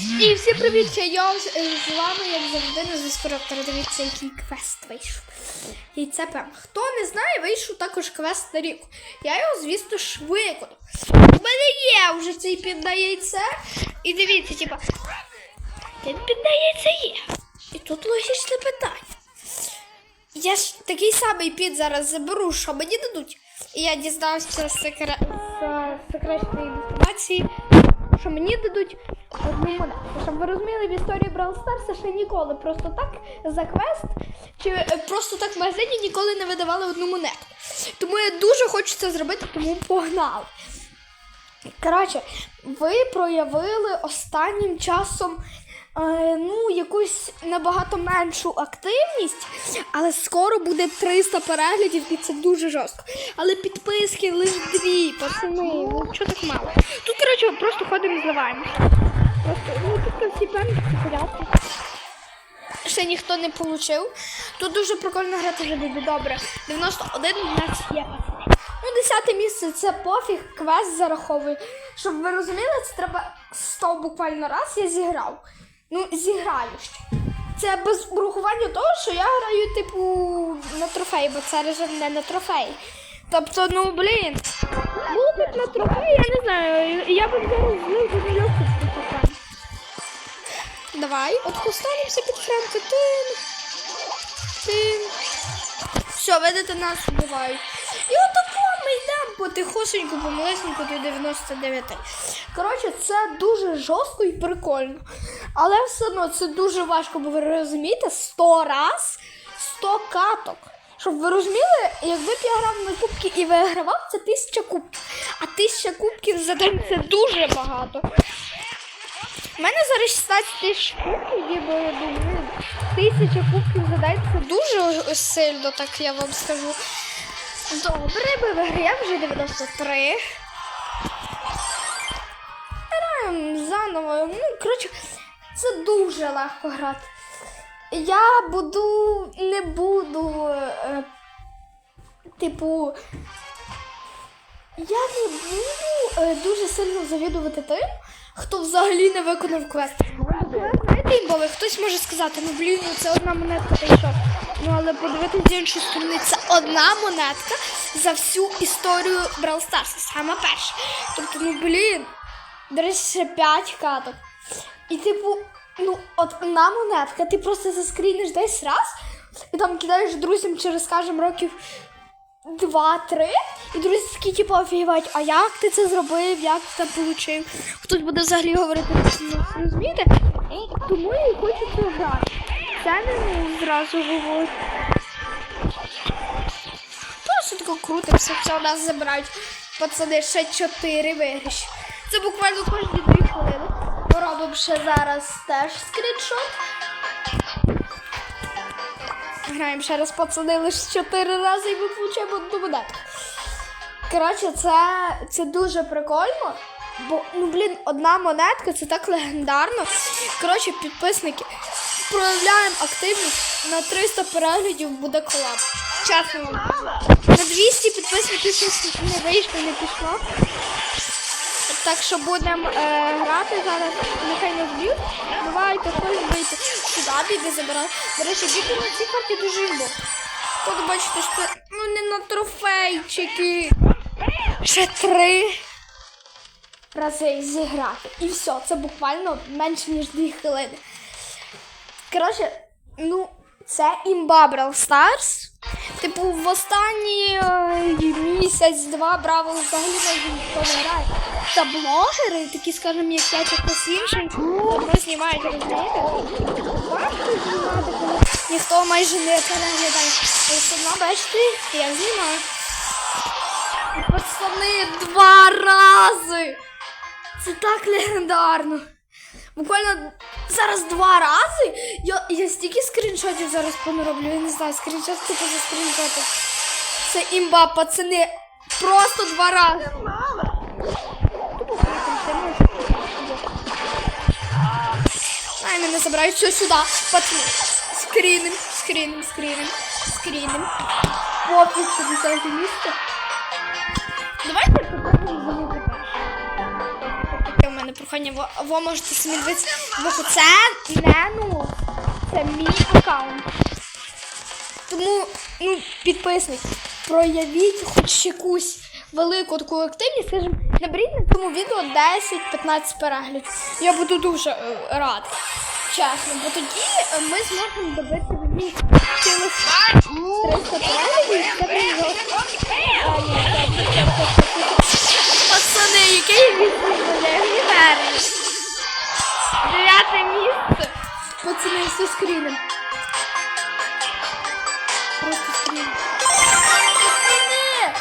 І всім привіт! Я е, з вами, як завжди, на зв'язку. Дивіться, який квест вийшов. Яйце Пем. Хто не знає, вийшов також квест на рік. Я його, звісно ж, виконав. У мене є вже цей під на яйце. І дивіться, типа, на яйце є. І тут логічне питання. Я ж такий самий під зараз заберу, що мені дадуть. І я дізнався секре... з секретної інформації, що мені дадуть одну монету. Щоб ви розуміли, в історії Brawl Stars ще ніколи просто так за квест чи е, просто так в магазині ніколи не видавали одну монету. Тому я дуже хочу це зробити, тому погнали. Коротше, ви проявили останнім часом е, ну, якусь набагато меншу активність, але скоро буде 300 переглядів, і це дуже жорстко. Але підписки лише дві, пацани, ну що так мало? Тут, коротше, просто ходимо і зливаємося. Ну, всі певні порядки. Ще ніхто не получив. Тут дуже прикольно грати вже буде добре. 91 у нас є. Ну, 10 місце це пофіг, квест зараховує. Щоб ви розуміли, це треба 100 буквально раз я зіграв. Ну, зіграю ще. Це без урахування того, що я граю, типу, на трофей, бо це режим не на трофей. Тобто, ну блін, було б на трофей, я не знаю, я б зараз злив дуже. Давай, от останемося під Френка. Тин. Тин. Все, видите, нас вбивають. І отако ми йдемо потихосеньку, помалесеньку до 99. Коротше, це дуже жорстко і прикольно. Але все одно це дуже важко, бо ви розумієте, 100 раз 100 каток. Щоб ви розуміли, якби б я грав на кубки і вигравав, це 1000 кубків. А 1000 кубків за день це дуже багато. У мене зараз 16 тисяч кубків, є, бо я думаю, тисяча кубків за день це дуже сильно, так я вам скажу. Добре, ми виграємо вже 93. Граємо заново. Ну, коротше, це дуже легко грати. Я буду, не буду, е, типу, я не буду е, дуже сильно завідувати тим, хто взагалі не виконав квест. Імбове, хтось може сказати, ну блін, ну це одна монетка та що. Ну але подивитися з іншої сторони, це одна монетка за всю історію Brawl Stars, саме перша. Тобто, ну блін, речі, ще 5 каток. І типу, ну, от одна монетка, ти просто заскріниш десь раз, і там кидаєш друзям через, скажімо, років два-три, і друзі такі, типу, офігівають, а як ти це зробив, як ти це получив? Хтось буде взагалі говорити, розумієте? Тому я і хочу це грати. Це не зразу говорю. Просто тако крутимося, все у нас забирають. Пацани, ще чотири виграші. Це буквально кожні дві хвилини. Ми робимо ще зараз теж скріншот. Граємо ще раз, пацани, лише чотири рази і ми получаємо одну монетку. Коротше, це, це дуже прикольно. Бо, ну блін, одна монетка це так легендарно. Коротше, підписники, проявляємо активність на 300 переглядів буде колаб. Чесно вам. На 200 підписників щось не вийшло, не пішло. Так що будемо е, грати зараз, нехай не вб'ють. Давайте хтось вийти. Сюди біди забирати. До речі, біди на цій карті дуже імбо. От бачите, що це ну не на трофейчики. Ще три рази зіграти. І все, це буквально менше, ніж дві хвилини. Коротше, ну, це імба Brawl Stars. Типу, в останні е, місяць-два Бравл взагалі не грає. Та блогери, такі, скажімо, як я хтось інший, давно знімають, коли ніхто майже не переглядає. Все одно, бачите, я знімаю. Пацани, два рази! Це так легендарно. Буквально зараз два рази. Я, я стільки скріншотів зараз понароблю. Я не знаю, скріншот типу за скріншотом. Це імба, пацани. Просто два рази. Ай, мене забирають все сюди. Пацани. Скріним, скріним, скріним, скріним. Пофіг, 60 місце. Давайте попробуємо прохання, ви, можете самі дивитися. Це не ну, це мій аккаунт. Тому, ну, підписник, проявіть хоч якусь велику таку активність, скажімо, наберіть на цьому відео 10-15 переглядів. Я буду дуже е, рад. Чесно, бо тоді е, ми зможемо добити від цілих 300 переглядів. Пацани, який відео Пацани, все скрінем. Просто скрінем. Пацани!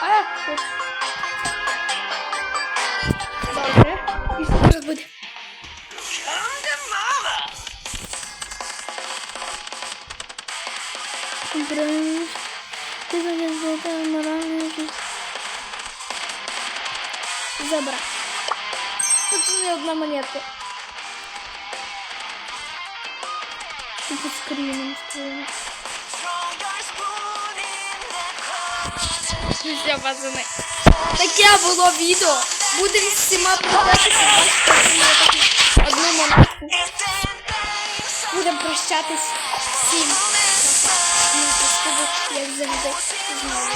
А, ось. Добре. І що зараз буде? Брось. Ти завезла моральну жизнь. Забрать. Пацаны, одна монетка. Тут скрином скрином. Все, пацани. Таке було відео. Будемо всіма прощатися. Одну монетку. Будемо прощатись всім. Ну, як завжди. Знову.